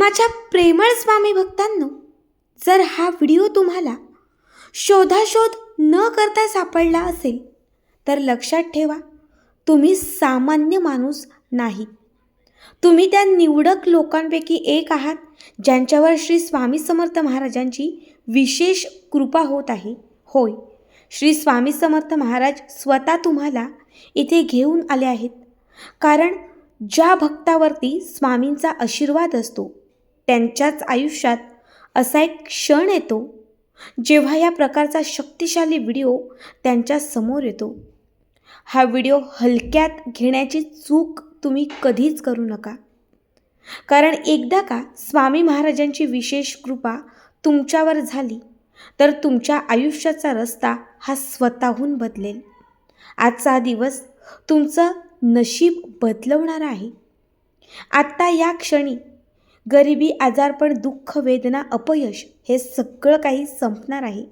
माझ्या प्रेमळ स्वामी भक्तांनो जर हा व्हिडिओ तुम्हाला शोधाशोध न करता सापडला असेल तर लक्षात ठेवा तुम्ही सामान्य माणूस नाही. तुम्ही त्या निवडक लोकांपैकी एक आहात ज्यांच्यावर श्री स्वामी समर्थ महाराजांची विशेष कृपा होत आहे. होय श्री स्वामी समर्थ महाराज स्वतः तुम्हाला इथे घेऊन आले आहेत. कारण ज्या भक्तावरती स्वामींचा आशीर्वाद असतो त्यांच्याच आयुष्यात असा एक क्षण येतो जेव्हा या प्रकारचा शक्तिशाली व्हिडिओ त्यांच्यासमोर येतो. हा व्हिडिओ हलक्यात घेण्याची चूक तुम्ही कधीच करू नका. कारण एकदा का स्वामी महाराजांची विशेष कृपा तुमच्यावर झाली तर तुमच्या आयुष्याचा रस्ता हा स्वतःहून बदलेल. आजचा हा दिवस तुमचं नशीब बदलवणारा आहे. आत्ता या क्षणी गरिबी आजारपण दुःख वेदना अपयश हे सगळं काही संपणार आहे.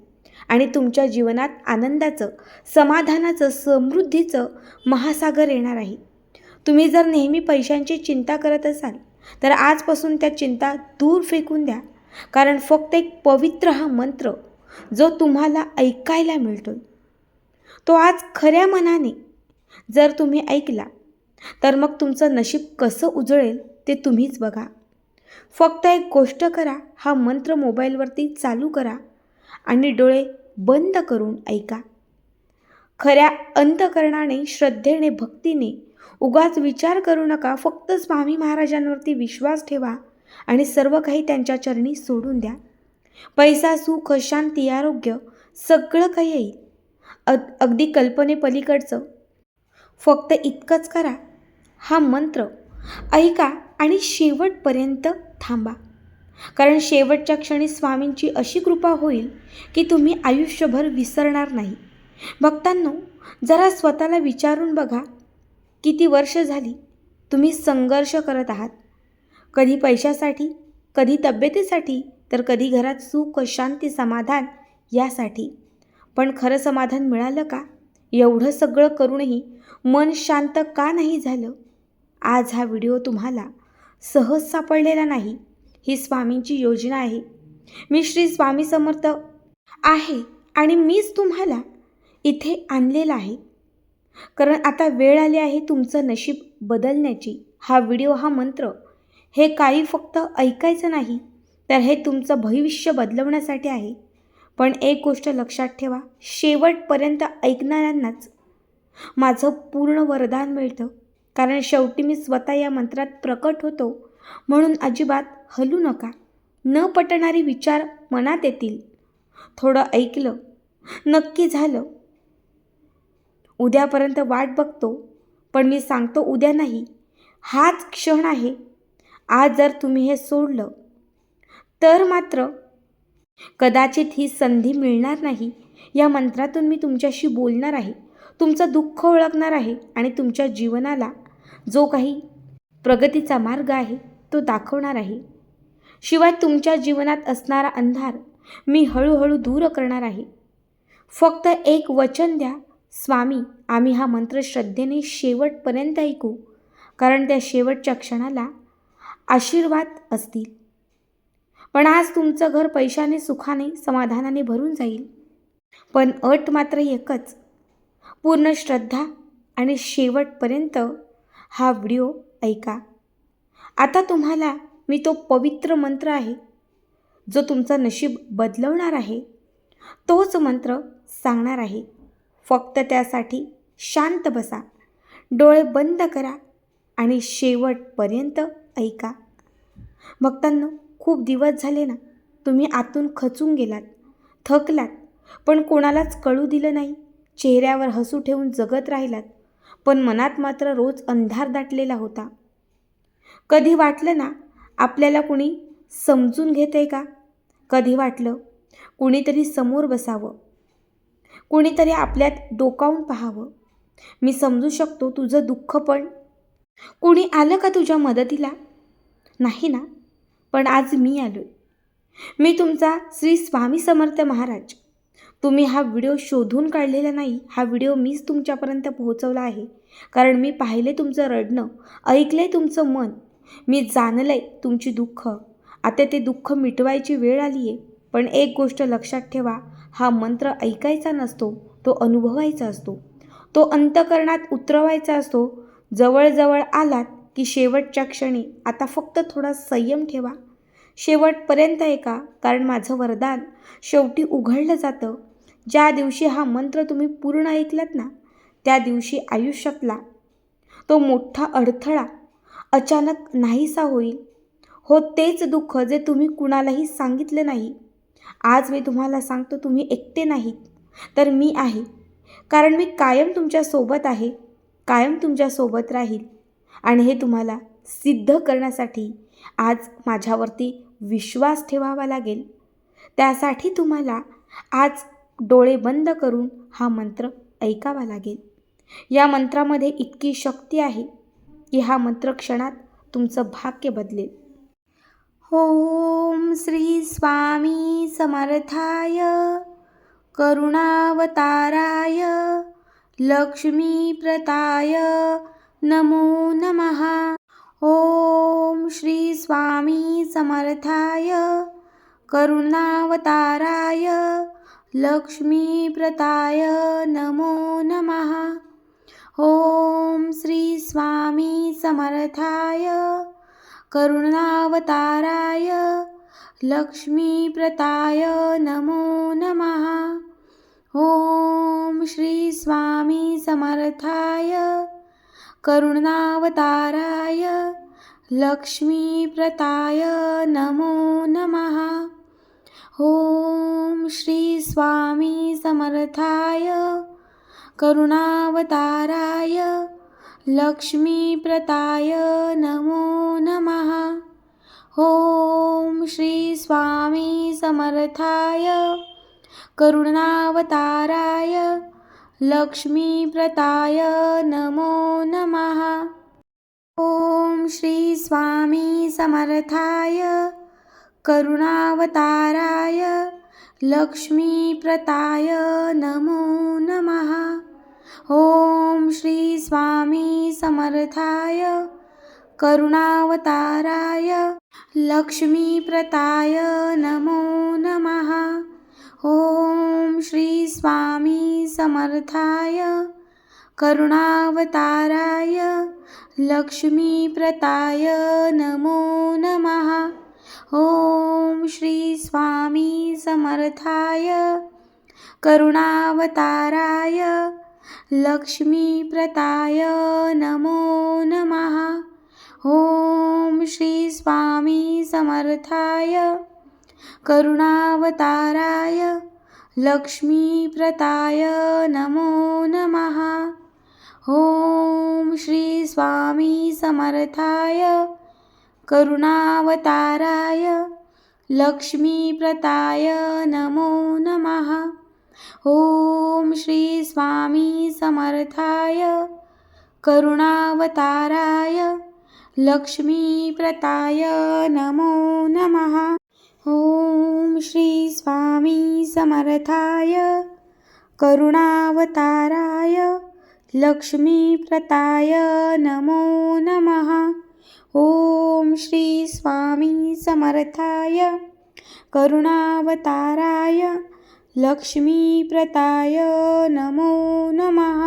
आणि तुमच्या जीवनात आनंदाचं समाधानाचं समृद्धीचं महासागर येणार आहे. तुम्ही जर नेहमी पैशांची चिंता करत असाल तर आजपासून त्या चिंता दूर फेकून द्या. कारण फक्त एक पवित्र हा मंत्र जो तुम्हाला ऐकायला मिळतो तो आज खऱ्या मनाने जर तुम्ही ऐकला तर मग तुमचं नशीब कसं उजळेल ते तुम्हीच बघा. फक्त एक गोष्ट करा हा मंत्र मोबाईलवरती चालू करा आणि डोळे बंद करून ऐका. खऱ्या अंतकरणाने श्रद्धेने भक्तीने उगाच विचार करू नका फक्त स्वामी महाराजांवरती विश्वास ठेवा आणि सर्व काही त्यांच्या चरणी सोडून द्या. पैसा सुख शांती आरोग्य सगळं काही येईल. अग अगदी कल्पनेपलीकडचं. फक्त इतकंच करा. हा मंत्र ऐका आणि शेवटपर्यंत थांबा. कारण शेवटच्या क्षणी स्वामींची अशी कृपा होईल की तुम्ही आयुष्यभर विसरणार नाही. भक्तांनो जरा स्वतःला विचारून बघा किती वर्ष झाली तुम्ही संघर्ष करत आहात? कधी पैशासाठी कधी तब्येतीसाठी तर कधी घरात सुख शांती समाधान यासाठी. पण खरं समाधान मिळालं का? एवढं सगळं करूनही मन शांत का नाही झालं? आज हा व्हिडिओ तुम्हाला सहज सापडलेला नाही ही स्वामींची योजना आहे. मी श्री स्वामी समर्थ आहे आणि मीच तुम्हाला इथे आणलेला आहे. कारण आता वेळ आली आहे तुमचं नशीब बदलण्याची. हा व्हिडिओ हा मंत्र हे काही फक्त ऐकायचं नाही तर हे तुमचं भविष्य बदलवण्यासाठी आहे. पण एक गोष्ट लक्षात ठेवा शेवटपर्यंत ऐकणाऱ्यांनाच माझं पूर्ण वरदान मिळतं. कारण शेवटी मी स्वतः या मंत्रात प्रकट होतो. म्हणून अजिबात हलू नका. न पटणारे विचार मनात येतील. थोडं ऐकलं. नक्की झालं. उद्यापर्यंत वाट बघतो. पण मी सांगतो उद्या नाही. हाच क्षण आहे. आज जर तुम्ही हे सोडलं. तर मात्र कदाचित ही संधी मिळणार नाही. या मंत्रातून मी तुमच्याशी बोलणार आहे. तुमचं दुःख ओळखणार आहे आणि तुमच्या जीवनाला जो काही प्रगतीचा मार्ग आहे तो दाखवणार आहे. शिवाय तुमच्या जीवनात असणारा अंधार मी हळूहळू दूर करणार आहे. फक्त एक वचन द्या स्वामी आम्ही हा मंत्र श्रद्धेने शेवटपर्यंत ऐकू कारण त्या शेवटच्या क्षणाला आशीर्वाद असतील. पण आज तुमचं घर पैशाने सुखाने समाधानाने भरून जाईल. पण अट मात्र एकच पूर्ण श्रद्धा आणि शेवटपर्यंत हा व्हिडिओ ऐका. आता तुम्हाला मी तो पवित्र मंत्र आहे जो तुमचा नशीब बदलवणार आहे तोच मंत्र सांगणार आहे. फक्त त्यासाठी शांत बसा डोळे बंद करा आणि शेवटपर्यंत ऐका. भक्तांना खूप दिवस झाले ना तुम्ही आतून खचून गेलात थकलात पण कोणालाच कळू दिलं नाही. चेहऱ्यावर हसू ठेवून जगत राहिलात पण मनात मात्र रोज अंधार दाटलेला होता. कधी वाटलं ना आपल्याला कुणी समजून घेत आहे का? कधी वाटलं कुणीतरी समोर बसावं. कुणीतरी आपल्यात डोकावून पाहावं. मी समजू शकतो तुझं दुःख पण. कुणी आलं का तुझ्या मदतीला? नाही ना पण आज मी आलो मी तुमचा श्री स्वामी समर्थ महाराज. तुम्ही हा व्हिडिओ शोधून काढलेला नाही हा व्हिडिओ मीच तुमच्यापर्यंत पोहोचवला आहे. कारण मी पाहिले तुमचं रडणं ऐकलं तुमचं मन. मी जाणलं आहे तुमची दुःख. आता ते दुःख मिटवायची वेळ आली आहे पण एक गोष्ट लक्षात ठेवा हा मंत्र ऐकायचा नसतो तो अनुभवायचा असतो. तो अंतकरणात उतरवायचा असतो. जवळजवळ आलात की शेवटच्या क्षणी आता फक्त थोडा संयम ठेवा. शेवटपर्यंत ऐका कारण माझं वरदान शेवटी उघडलं जातं. ज्या दिवशी हा मंत्र तुम्ही पूर्ण ऐकलात ना त्या दिवशी आयुष्यातला तो मोठा अडथळा अचानक नाहीसा होईल. हो तेच दुःख जे तुम्ही कुणालाही सांगितलं नाही. आज मी तुम्हाला सांगतो तुम्ही एकटे नाहीत. तर मी आहे. कारण मी कायम तुमच्यासोबत आहे कायम तुमच्यासोबत राहील. आणि हे तुम्हाला सिद्ध करण्यासाठी आज माझ्यावरती विश्वास ठेवावा लागेल. त्यासाठी तुम्हाला आज डोळे बंद करून हा मंत्र ऐकावा लागेल. या मंत्रामध्ये इतकी शक्ती आहे की हा मंत्र क्षणात तुमचं भाग्य बदलेल. ओम श्री स्वामी समर्थाय. करुणावताराय. लक्ष्मीप्रताय नमो नमः. ओम श्री स्वामी समर्थाय. करुणावताराय. लक्ष्मीप्रताय नमो नमः। ॐ श्री स्वामी समर्थाय। करुणावताराय लक्ष्मीप्रताय नमो नमः। ॐ श्री स्वामी समर्थाय। करुणावताराय लक्ष्मीप्रताय नमो नमः। ॐ श्री स्वामी समर्थाय करुणावताराय लक्ष्मीप्रताय नमो नमः। ॐ श्री स्वामी समर्थाय करुणावताराय लक्ष्मीप्रताय नमो नमः। ॐ श्री स्वामी समर्थाय करुणावताराय लक्ष्मीप्रताय नमो नमः। ॐ श्री स्वामी समर्थाय करुणावताराय लक्ष्मीप्रताय नमो नमः। ॐ श्री स्वामी समर्थाय करुणावताराय लक्ष्मीप्रताय नमो नमः। ओम श्री स्वामी समर्थाय. करुणावताराय. लक्ष्मीप्रताय नमो नमः. ओम श्री स्वामी समर्थाय. करुणावताराय. लक्ष्मीप्रताय नमो नमः. ओम श्री स्वामी समर्थाय. करुणावताराय लक्ष्मीप्रताय नमो नमः। ॐ श्री स्वामी समर्थाय करुणावताराय लक्ष्मीप्रताय नमो नमः। ॐ श्री स्वामी समर्थाय करुणावताराय लक्ष्मीप्रताय नमो नमः। ओम श्री स्वामी समर्थाय करुणावताराय लक्ष्मीप्रताय नमो नमः।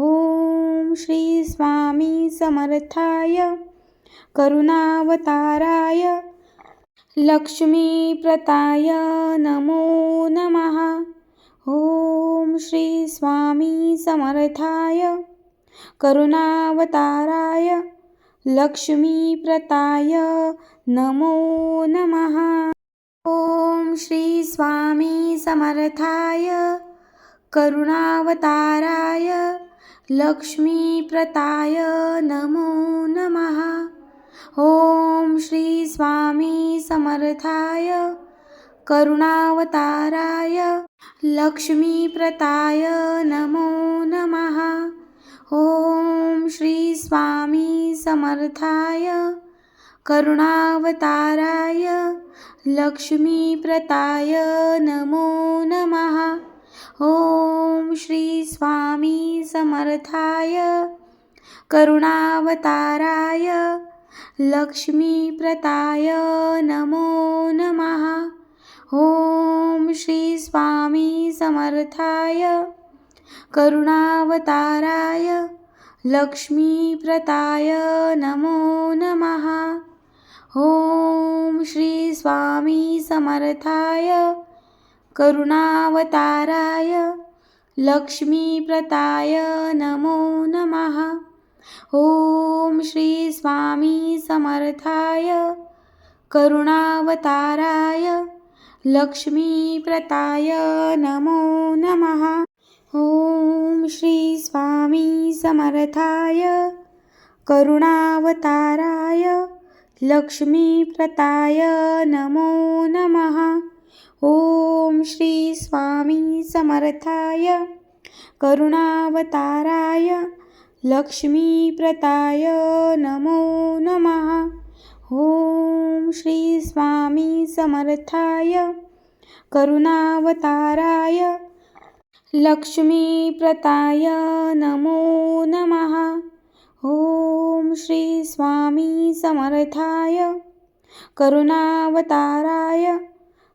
ओम श्री स्वामी समर्थाय करुणावताराय लक्ष्मीप्रताय नमो नमः। ओम श्री स्वामी समर्थाय करुणावताराय लक्ष्मीप्रताय नमो नमः। ॐ श्री स्वामी समर्थाय करुणावताराय लक्ष्मीप्रताय नमो नमः। ॐ श्री स्वामी समर्थाय करुणावताराय लक्ष्मीप्रताय नमो नमः। ओम श्री स्वामी समर्थाय. करुणावताराय. लक्ष्मीप्रताय नमो नमः. ओम श्री स्वामी समर्थाय. करुणावताराय. लक्ष्मीप्रताय नमो नमः. ॐ श्री स्वामी समर्थाय. करुणावताराय लक्ष्मीप्रताय नमो नमः। ॐ श्री स्वामी समर्थाय करुणावताराय लक्ष्मीप्रताय नमो नमः। ॐ श्री स्वामी समर्थाय करुणावताराय लक्ष्मीप्रताय नमो नमः। ॐ श्री स्वामी समर्थाय करुणावताराय लक्ष्मीप्रताय नमो नमः। ॐ श्री स्वामी समर्थाय करुणावताराय लक्ष्मीप्रताय नमो नमः। ॐ श्री स्वामी समर्थाय करुणावताराय लक्ष्मीप्रताय नमो नमः। ॐ श्री स्वामी समर्थाय। करुणावताराय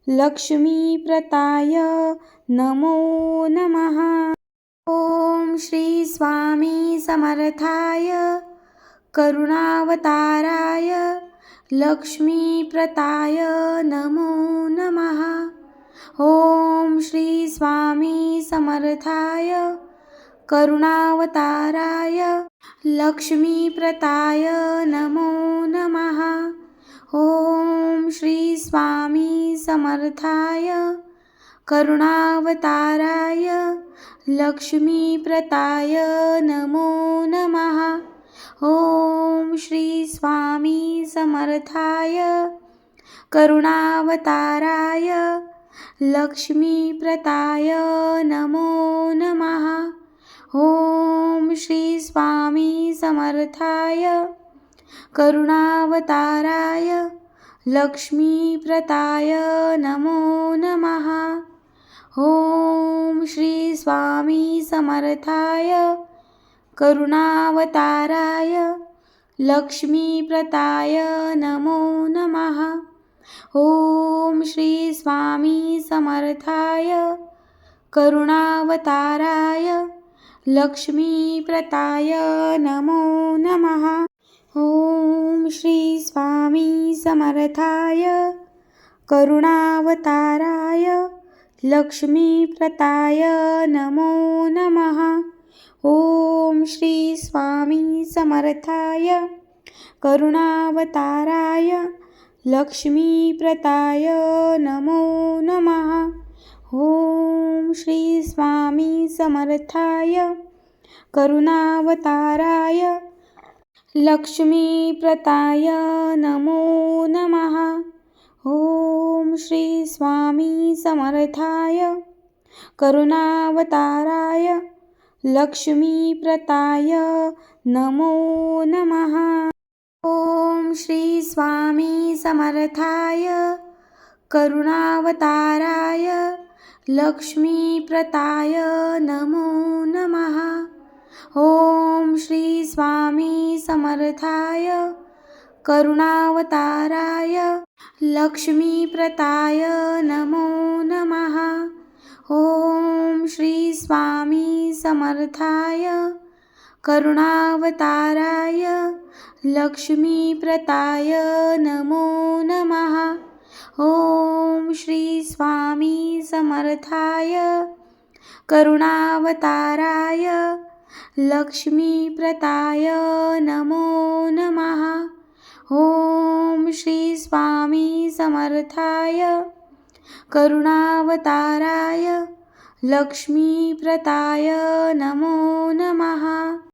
लक्ष्मीप्रताय नमो नमः। ॐ श्री स्वामी समर्थाय। करुणावताराय लक्ष्मीप्रताय नमो नमः। ॐ श्री स्वामी समर्थाय करुणावताराय लक्ष्मीप्रताय नमो नमः. ॐ श्री स्वामी समर्थाय करुणावताराय लक्ष्मीप्रताय नमो नमः. ॐ श्री स्वामी समर्थाय करुणावताराय लक्ष्मीप्रताय नमो नमः। ॐ श्री स्वामी समर्थाय। करुणावताराय लक्ष्मीप्रताय नमो नमः। ॐ श्री स्वामी समर्थाय। करुणावताराय लक्ष्मीप्रताय नमो नमः। ॐ श्री स्वामी समर्थाय. करुणावताराय. लक्ष्मीप्रताय नमो नमः. ॐ श्री स्वामी समर्थाय. करुणावताराय. लक्ष्मीप्रताय नमो नमः. ॐ श्री स्वामी समर्थाय. करुणावताराय. लक्ष्मीप्रताय नमो नमः। ॐ श्री स्वामी समर्थाय। करुणावताराय। लक्ष्मीप्रताय नमो नमः। ॐ श्री स्वामी समर्थाय। करुणावताराय। लक्ष्मीप्रताय नमो नमः। श्री स्वामी समर्थाय. करुणावताराय लक्ष्मीप्रताय नमो नमः. ॐ श्री स्वामी समर्थाय करुणावताराय लक्ष्मीप्रताय नमो नमः. ॐ श्री स्वामी समर्थाय करुणावताराय लक्ष्मीप्रताय नमो नमः। ॐ श्री स्वामी समर्थाय करुणावताराय लक्ष्मीप्रताय नमो नमः। ॐ श्री स्वामी समर्थाय करुणावताराय लक्ष्मीप्रताय नमो नमः।